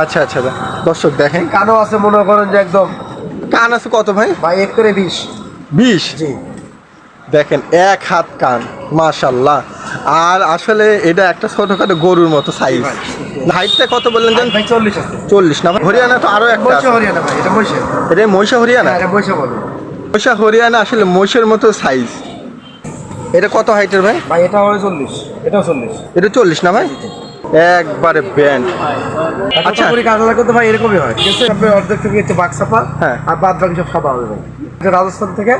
আচ্ছা আচ্ছা আচ্ছা। দর্শক দেখেন। কানও আছে মনে করেন যে একদম কান আছে কত ভাই? ভাই এক করে বিশ। বিশ? জি। দেখেন এক হাত কান মাশাল্লাহ আর আসলে এটা একটা ছোটখাটো গরুর মতো সাইজ হাইটটা কত বললেন জান? ভাই চল্লিশ আছে। চল্লিশ না? হরিয়ানা তো আরও একটা হরিয়ানা ভাই এটা মহিষা। এটা মহিষা হরিয়ানা? হ্যাঁ এটা মহিষা বলো। মহিষা হরিয়ানা আসলে মহিষের মতো সাইজ এটা কত হাইটের ভাই? ভাই এটা হবে চল্লিশ। এটাও চল্লিশ। এটা চল্লিশ না ভাই? একবারে ব্যান্ড আচ্ছা। করে কাজলা করতে ভাই এরকমই হয়। ঠিক আছে? আপনার অর্ধেক থেকে হচ্ছে বাঘ হ্যাঁ। আর বাদ বাকি সব সাদা হবে ভাই। রাজস্থান থেকে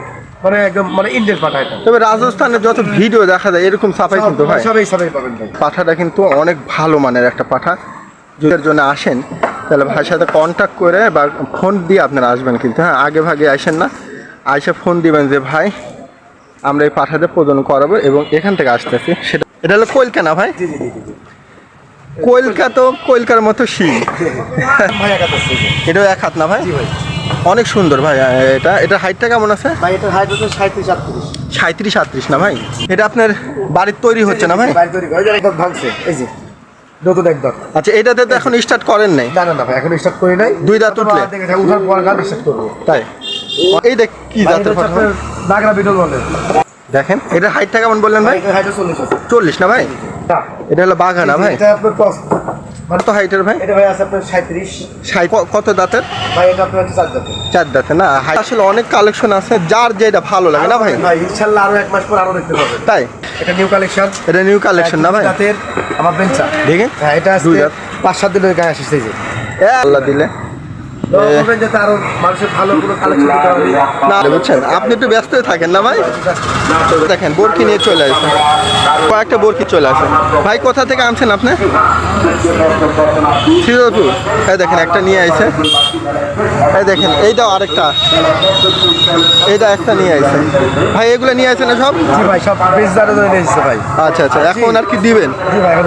মানে একদম মানে ইন্ডিয়ান পাঠা এটা। তবে রাজস্থানে যত ভিডিও দেখা যায় এরকম সাফাই কিন্তু ভাই সবাই সবাই পাবেন ভাই। পাঠাটা কিন্তু অনেক ভালো মানের একটা পাঠা। যদি জন্য আসেন তাহলে ভাইয়ের সাথে কন্ট্যাক্ট করে বা ফোন দিয়ে আপনারা আসবেন কিন্তু হ্যাঁ? আগে ভাগে আসেন না। আইসা ফোন দিবেন যে ভাই আমরা এই পাঠাতে প্রদান করাবো এবং এখান থেকে আসতেছি। সেটা এটা হলো কলকা না ভাই জি জি জি। কলকা তো কলকার মতো শিল। এটাও এক হাত না ভাই? অনেক সুন্দর ভাই এটা এটা হাইটটা কেমন আছে? ভাই এটার হাইট হচ্ছে সাঁত্রিশ আটত্রিশ। সাঁত্রিশ আটত্রিশ না ভাই? এটা আপনার বাড়ির তৈরি হচ্ছে না ভাই? তৈরি ভাঙছে এই যে। নতুন একদম। আচ্ছা এটাতে তো এখন স্টার্ট করেন নাই? না না না ভাই এখন স্টার্ট করি নাই। দুই দাঁত উঠলে? উঠার পর গান স্টার্ট করব। তাই? এই দেখ কি নাগরা বিটল বলে। দেখেন এটা হাইটটা কেমন বললেন ভাই? হাইট চল্লিশ চল্লিশ না ভাই? এটা হলো বাঘা না ভাই। এটা আপনার কত? হাইটের ভাই? এটা ভাই আছে আপনার সাঁত্রিশ ষাট ক- কত দাঁতের? ভাই এটা আপনার চার দাঁতের। চার দাঁতে না? আসলে অনেক কালেকশন আছে যার যেটা ভালো লাগে না ভাই? ভাই ইনশাআল্লাহ আরও এক মাস পর আরও দেখতে পাবেন। তাই? এটা নিউ কালেকশন এটা নিউ কালেকশন না ভাই? দাঁতের আমার বেঞ্চা দেখেন হ্যাঁ এটা আছে। পাঁচ সাত দিনের গায়ে আসছে এই যে। এ আল্লাহ দিলে। বুঝছেন? আপনি একটু ব্যস্ত থাকেন না ভাই? দেখেন বরকি নিয়ে চলে আসেন। কয়েকটা বরকি চলে আসেন। ভাই কোথা থেকে আনছেন আপনি? সিরোজপুর। এই দেখেন একটা নিয়ে আইছে। হ্যাঁ দেখেন এইটাও আরেকটা। এইটা একটা নিয়ে আইছে। ভাই এগুলো নিয়ে আইছে না সব? ভাই সব ভাই। আচ্ছা আচ্ছা। এখন আর কি দিবেন? জি ভাই এখন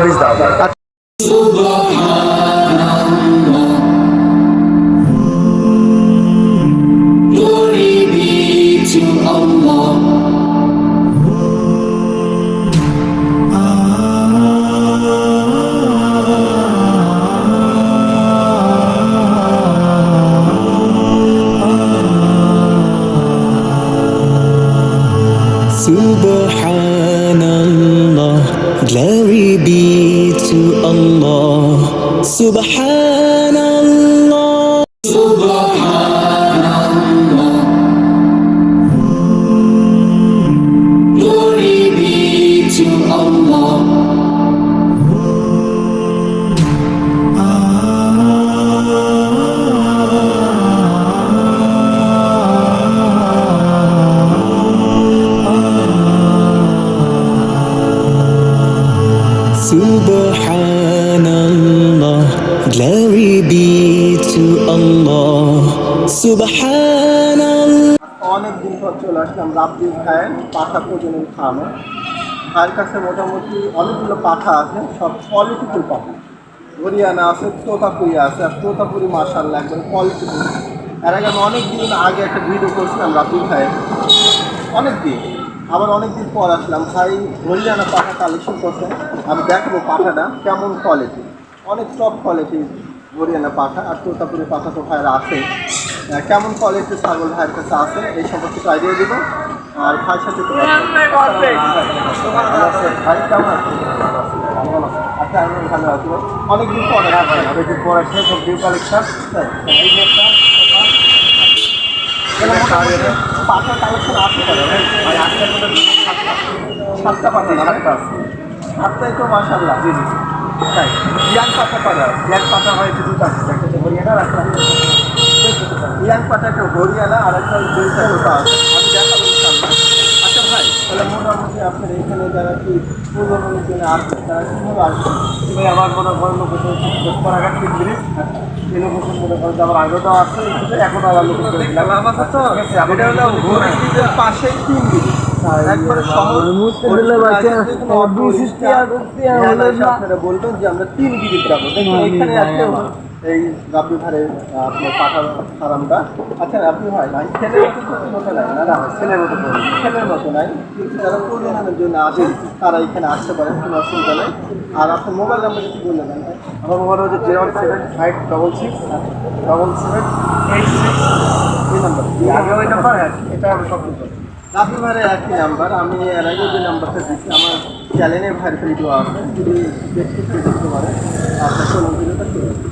Subhanallah, glory be to Allah. Subhanallah. অনেক দিন পর চলে আসলাম রাব্বি ভাইয়ের পাঠা প্রজনন খাওয়ানো। ভাইয়ের কাছে মোটামুটি অনেকগুলো পাঠা আছে সব কোয়ালিটিফুল পাঠা। হরিয়ানা আছে তোতাপুরি আছে আর তোতাপুরি মার্শাল্লাহ একদম কোয়ালিটিফুল এর আগে আমি অনেক দিন আগে একটা ভিডিও করছিলাম রাব্বি ভাইয়ের অনেক দিন আবার অনেকদিন পর আসলাম। ভাই হরিয়ানা পাঠা কালেকশন করছে আমি দেখব পাঠাটা কেমন কোয়ালিটি অনেক টপ কোয়ালিটি হরিয়ানা পাঠা আর তোতাপুরি পাঠা তো ভাইয়ের আছে। কেমন কোয়ালিটির ছাগল ভাইয়ের কাছে আছে এই সম্পর্কে আইডিয়া দিব। আর ভাইয়ের সাথে? ভাই কেমন আছেন? আচ্ছা আমি ভালো আছি। অনেকদিন পরে আসছেন অনেকদিন পর সব নিউ কালেকশন পাঠার কালেকশন আছে? ভাই? ভাই মধ্যে সাতটা সাতটা পাঠা না ভাই? সাতটাই তো মাসাল্লাহ জি জি। তাই ইয়াং পাঠা পাঠা এক পাতা হয় দুটো আছে একটা হচ্ছে হরিয়ানা আর একটা ইয়াং পাঠা একটা হরিয়ানা আর একটা দুইটা কোথা আছে। আমি দেখাবো আচ্ছা ভাই তাহলে মোটামুটি আপনার এখানে যারা কি জন্য আসবে তারা কীভাবে আসবে? ভাই আমার মনে হয় হচ্ছে দোষপাড়াঘাট তিন মিনিট এই মনে করেন যে আমার আগেটাও আছে এখন আবার দিলাম এটা হলো পাশেই তিন দিন শহর যে আমরা তিন গিরিত যাব এখানে আসলে এই ভাইয়ের আহ, আপনার পাঠার ফার্মটা। আচ্ছা আপনি ভাই নাই ছেলের মতো মতো নাই না না ছেলের মতো ছেলের মতো নাই। কিন্তু যারা প্রজননের জন্য আসেন তারা এখানে আসতে পারেন কোনো অসুবিধা নেই। আর আপনার মোবাইল নাম্বার যদি বলে দেন আমার মোবাইল হচ্ছে zero one seven five double six double seven eight six এই নাম্বার আগে ওই নাম্বার এটা আমি সব কিছু রাব্বি ভাইয়ের একই নাম্বার আমি এর আগে যে নাম্বারটা দিচ্ছি আমার চ্যানেলে ভাইয়ের ভিডিও আছে যদি দেখতে দেখতে পারেন আপনার কোনো ভিডিওটা চলে আসবে।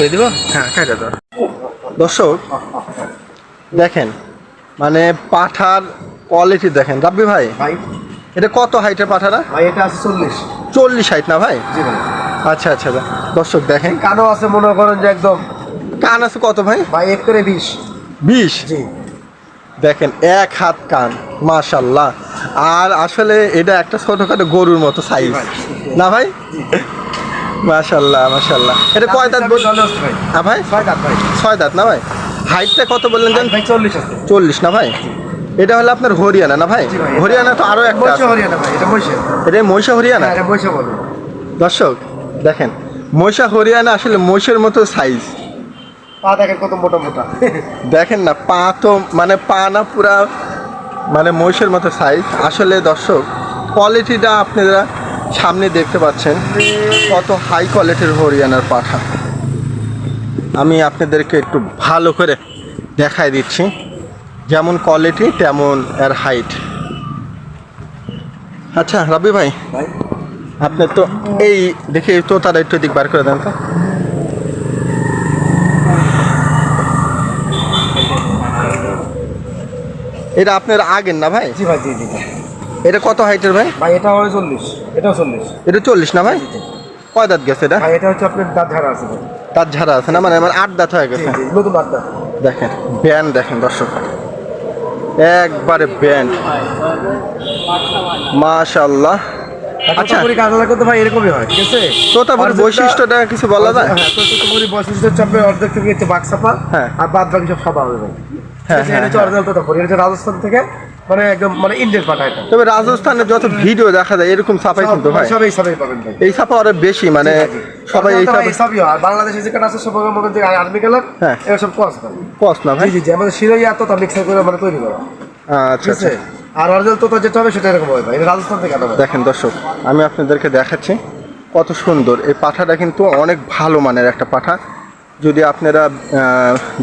করে দিব? হ্যাঁ কাটা দাও দর্শক দেখেন মানে পাঠার কোয়ালিটি দেখেন। রাব্বি ভাই ভাই। এটা কত হাইটের পাঠাটা? ভাই এটা আছে চল্লিশ। চল্লিশ হাইট না ভাই? জি ভাই। আচ্ছা আচ্ছা আচ্ছা। দর্শক দেখেন। কানও আছে মনে করেন যে একদম কান আছে কত ভাই? ভাই এক করে বিশ। বিশ? জি। দেখেন এক হাত কান মাশাল্লাহ আর আসলে এটা একটা ছোটখাটো গরুর মতো সাইজ। না ভাই? মাশাল্লাহ মাশাল্লাহ এটা কয় দাঁত বল হ্যাঁ ভাই। ছয় দাঁত ভাই। ছয় দাঁত না ভাই? হাইটটা কত বললেন জান ভাই চল্লিশ আছে। চল্লিশ না ভাই? এটা হলো আপনার হরিয়ানা না ভাই? হরিয়ানা তো আরও একটা হরিয়ানা ভাই এটা মহিষা। এটা মহিষা হরিয়ানা? হ্যাঁ এটা মহিষা বলব দর্শক দেখেন মহিষা হরিয়ানা আসলে মহিষের মতো সাইজ পা দেখেন কত মোটা মোটা। দেখেন না পা তো মানে পা না পুরা মানে মহিষের মতো সাইজ আসলে দর্শক কোয়ালিটিটা আপনারা সামনে দেখতে পাচ্ছেন কত হাই কোয়ালিটির হরিয়ানার পাঠা। আমি আপনাদেরকে একটু ভালো করে দেখাই দিচ্ছি। যেমন কোয়ালিটি তেমন এর হাইট আচ্ছা রবি ভাই আপনি তো এই দেখি তো তারা একটু দিক বার করে দেন তো। এটা আপনার আগের না ভাই? জি ভাই জি জি ভাই। এটা কত হাইটের ভাই? ভাই এটা হয় চল্লিশ। এটাও চল্লিশ। এটা চল্লিশ না ভাই? কয় দাঁত গেছে এটা? ভাই এটা হচ্ছে আপনার দাঁত ঝাড়া আছে দাঁত ঝাড়া আছে না? মানে আমার আট দাঁত হয়ে গেছে। নতুন দাঁত দাঁত। দেখেন ব্যান্ড দেখেন দর্শক। একবারে ব্যান্ড মাশাল্লাহ আচ্ছা আচ্ছা। পুরি কাজলা করতে ভাই এরকমই হয় ঠিক আছে? তোতাপুরি বৈশিষ্ট্যটা কিছু বলা যায়? হ্যাঁ তোতাপুরি বৈশিষ্ট্য আপনার অর্ধেক থেকে হচ্ছে বাক্সাপা হ্যাঁ। আর বাদ বাকি সব হবে ভাই। হ্যাঁ, এটা হচ্ছে হ্যাঁ, অরিজিনাল তোতাপুরি এটা রাজস্থান থেকে মানে একদম মানে ইন্ডিয়ান পাঠা এটা তবে রাজস্থানে যত ভিডিও দেখা যায় এরকম ছাপাই কিন্তু ভাই সব এই সবই পাবেন ভাই। এই ছাপা আরও বেশি মানে সবাই এই সবই হয় আর বাংলাদেশে যেখানে আছে সব মনে যে আর্মি গেলাম হ্যাঁ। সব কস ভাই। কস না ভাই? জি জি আমাদের শিরোই এত তা মিক্সার করে মানে তৈরি করা। আচ্ছা ঠিক আছে? আচ্ছা। আর অরিজিনাল তোতা যেটা হবে সেটা এরকম হবে ভাই। রাজস্থান থেকে আনা দেখেন দর্শক আমি আপনাদেরকে দেখাচ্ছি কত সুন্দর। এই পাঠাটা কিন্তু অনেক ভালো মানের একটা পাঠা। যদি আপনারা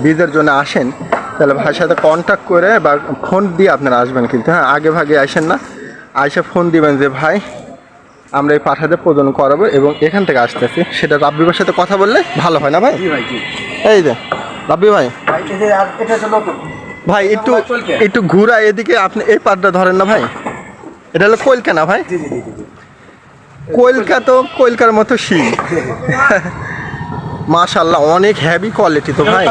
বীজের জন্য আসেন তাহলে ভাইয়ের সাথে কন্ট্যাক্ট করে বা ফোন দিয়ে আপনারা আসবেন কিন্তু হ্যাঁ আগে ভাগে আসেন না। আইসে ফোন দিবেন যে ভাই আমরা এই পাঠাতে প্রদান করাবো এবং এখান থেকে আসতেছি। সেটা রাব্বি রাব্বিবার সাথে কথা বললে ভালো হয় না ভাই? এই যে রাব্বি ভাই। ভাই একটু একটু ঘুরা এদিকে আপনি এই পাটটা ধরেন না ভাই? এটা হলো কলকা না ভাই? কলকা তো কলকার মতো শিল। মাশাল্লাহ অনেক হেভি কোয়ালিটি তো ভাই।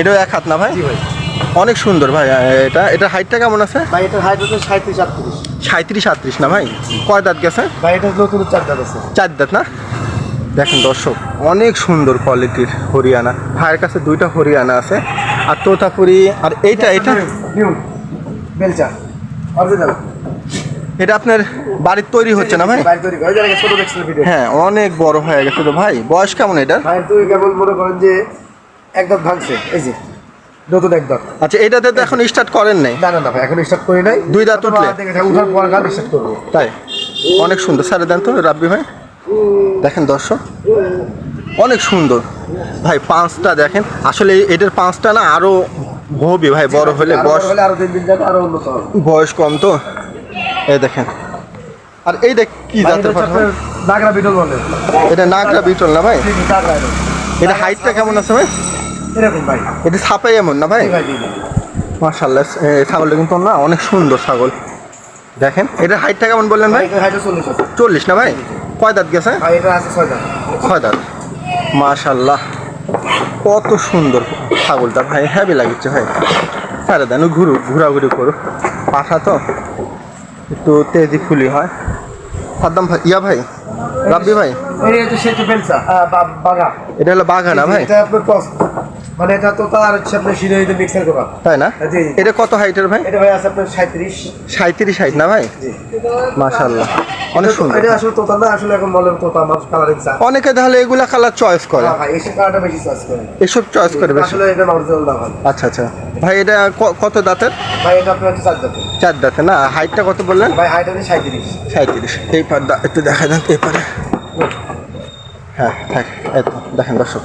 এটাও এক হাত না ভাই? অনেক সুন্দর ভাই এটা এটা হাইটটা কেমন আছে? ভাই এটার হাইট হচ্ছে সাঁত্রিশ আটত্রিশ। সাঁত্রিশ আটত্রিশ না ভাই? কয় দাঁত গেছে? ভাই এটা নতুন চার দাঁত আছে। চার দাঁত না? দেখেন দর্শক অনেক সুন্দর কোয়ালিটির হরিয়ানা। ভাইয়ের কাছে দুইটা হরিয়ানা আছে আর তোতাপুরি আর এইটা এটা বেলচা অরিজিনাল এটা আপনার বাড়ির তৈরি হচ্ছে না ভাই? হ্যাঁ অনেক বড় হয়ে গেছে তো ভাই। বয়স কেমন এটা ভাই তুই কেবল মনে করেন যে এক দাঁত ভাঙছে এই যে নতুন এক দাঁত। আচ্ছা এটাতে তো এখন স্টার্ট করেন নাই। না না না ভাই এখন স্টার্ট করি নাই। দুই দাঁত উঠলে? উঠার পর গান স্টার্ট করব। তাই? অনেক সুন্দর। স্যার দেন তো রাব্বি ভাই। দেখেন দর্শক অনেক সুন্দর। ভাই পাঁচটা দেখেন। আসলে এটার পাঁচটা না আরও ভবি ভাই বড় হলে বয়স হবে। বয়স কম তো। এই দেখেন। আর এই দেখ কি জাতের নাগরা বিটল বলে। এটা নাগরা বিটল না ভাই। এটা হাইটটা কেমন আছে ভাই? এরকম ভাই। এটা ছাপাই এমন না ভাই। মার্শাল্লাহ ছাগলটা কিন্তু না অনেক সুন্দর ছাগল। দেখেন এটার হাইটটা কেমন বললেন ভাই? এটা চল্লিশ না ভাই? কয় দাঁত গেছে? এটা ছয় দাঁত। মাশাল্লাহ কত সুন্দর ছাগলটা ভাই হ্যাভি লাগছে ভাই। সারা দেন ঘুরু ঘোরাঘুরি করো পাখা তো একটু তেজি ফুলি হয়। সাদ্দাম ভাই ইয়া ভাই? রাব্বি ভাই? এটা হলো বাঘা না ভাই? এটা মানে এটা তো তার হচ্ছে আপনার মিক্সার করা। তাই না? জি। এটা কত হাইটের ভাই? এটা ভাই আছে আপনার সাঁত্রিশ সাঁত্রিশ হাইট না ভাই? মাশাল্লাহ অনেক সুন্দর। এটা আসলে তোতা না আসলে এখন মলের তোতা মানুষ কালারিং চা অনেকে তাহলে এগুলা কালার চয়েস করে। হ্যাঁ কালারটা বেশি চয়েস করে। এসব চয়েস করে বেশি। আসলে এটা অরিজিনাল দাম হয় আচ্ছা আচ্ছা। ভাই এটা কত দাঁতের? ভাই এটা আপনার চার জাতের চার দাঁতের না? হাইটটা কত বললেন? ভাই হাইট আছে সাঁত্রিশ সাঁত্রিশ এই পার একটু দেখা যান এই পারে। হ্যাঁ থাক এই তো দেখেন দর্শক।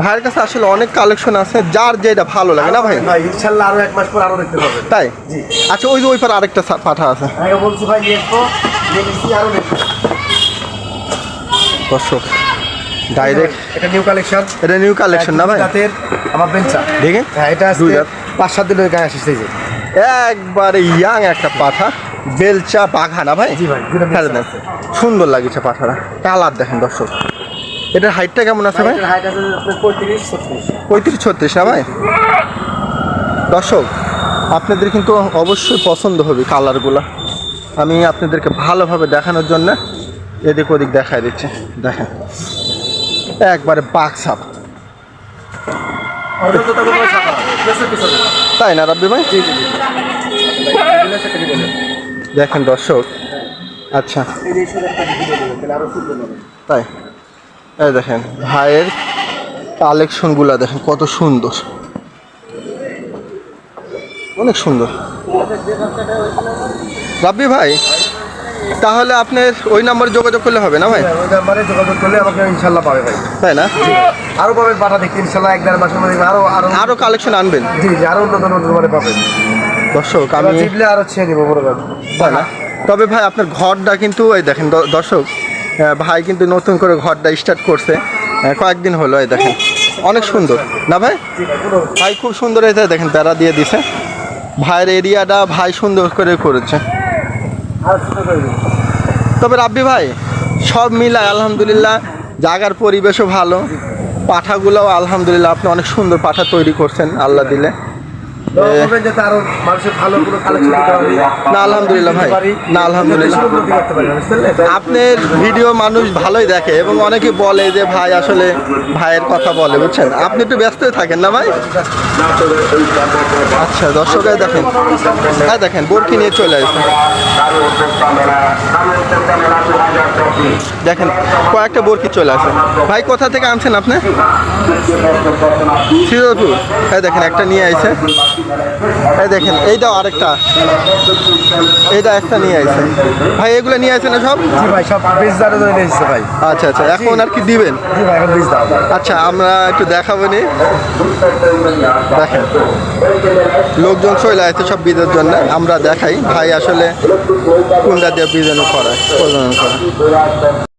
ভাইয়ের কাছে আসলে অনেক কালেকশন আছে যার যেটা ভালো লাগে না ভাই? ভাই ইনশাল্লাহ আরও এক মাস পর আরও দেখতে পাবেন। তাই? জি। আচ্ছা ওই যে ওই পারে আরেকটা পাঠা আছে। আগে বলছি ভাই দেখছি আরও দেখব। দর্শক ডাইরেক্ট এটা নিউ কালেকশন এটা নিউ কালেকশন না ভাই? জাতের আমার বেঞ্চা দেখে। হ্যাঁ এটা দুই। পাঁচ সাত দিনের গায়ে আসিস এই যে। একবারে ইয়াং একটা পাঠা বেলচা পাখা না ভাই? জি। সুন্দর লাগছে পাঠাটা। কালার দেখেন দর্শক। এটার হাইটটা কেমন আছে ভাই? হাইট আছে পঁয়ত্রিশ ছত্রিশ। পঁয়ত্রিশ ছত্রিশ না ভাই? দর্শক আপনাদের কিন্তু অবশ্যই পছন্দ হবে কালারগুলো। আমি আপনাদেরকে ভালোভাবে দেখানোর জন্য এদিক ওদিক দেখাই দিচ্ছি। দেখেন একবারে বাক সাপ ওটা তো তখন ভাই? সাদা প্রেসের পিছনে তাই না রাব্বি ভাই। দেখেন দর্শক আচ্ছা তাই। এই দেখেন ভাইয়ের কালেকশনগুলো দেখেন কত সুন্দর। অনেক সুন্দর। রাব্বি ভাই তাহলে আপনার ওই নাম্বারে যোগাযোগ করলে হবে না ভাই? হ্যাঁ, ওই নাম্বারে যোগাযোগ করলে আমাকে ইনশাল্লাহ পাবে ভাই। তাই না? আরও পাবেন পাঠা দেখতে ইনশাল্লাহ এক দেড় মাসের মধ্যে আরও আরও আরও কালেকশন আনবেন? জি জি আরও উন্নত উন্নত মানে পাবেন দর্শক আমি জিতলে আরও ছেড়ে দিব বড় তাই না? তবে ভাই আপনার ঘরটা কিন্তু এই দেখেন দর্শক ভাই কিন্তু নতুন করে ঘরটা স্টার্ট করছে। কয়েকদিন হলো এই দেখেন। অনেক সুন্দর। না ভাই? ভাই খুব সুন্দর হয়েছে দেখেন, বেড়া দিয়ে দিছে। ভাইয়ের এরিয়াটা ভাই সুন্দর করে করেছে। তবে রাব্বি ভাই, সব মিলায় আলহামদুলিল্লাহ, জায়গার পরিবেশও ভালো। পাঠাগুলোও আলহামদুলিল্লাহ, আপনি অনেক সুন্দর পাঠা তৈরি করছেন, আল্লাহ দিলে। না, আলহামদুলিল্লাহ ভাই। না, আলহামদুলিল্লাহ। আপনার ভিডিও মানুষ ভালোই দেখে এবং অনেকে বলে যে ভাই আসলে ভাইয়ের কথা বলে বুঝছেন? আপনি একটু ব্যস্তই থাকেন না ভাই? আচ্ছা দর্শকে দেখেন। হ্যাঁ দেখেন বোরকি নিয়ে চলে আসছে। দেখেন কয়েকটা বোরকি চলে আসে ভাই কোথা থেকে আনছেন আপনি? সিরোজপুর। হ্যাঁ দেখেন একটা নিয়ে আইছে। এই দেখেন এইটাও আরেকটা। এইটা একটা নিয়ে আইছে। ভাই এগুলো নিয়ে আইছে না সব? জি ভাই সব বীজ দাঁড়ে ধরে নিয়েছে ভাই। আচ্ছা আচ্ছা এখন আর কি দিবেন? জি ভাই এখন বীজ দাও আচ্ছা আমরা একটু দেখাবো নি দেখেন লোকজন চলে আসছে সব বীজের জন্য। আমরা দেখাই ভাই আসলে কোনটা দিয়ে বীজাণু করায় প্রজনন করে।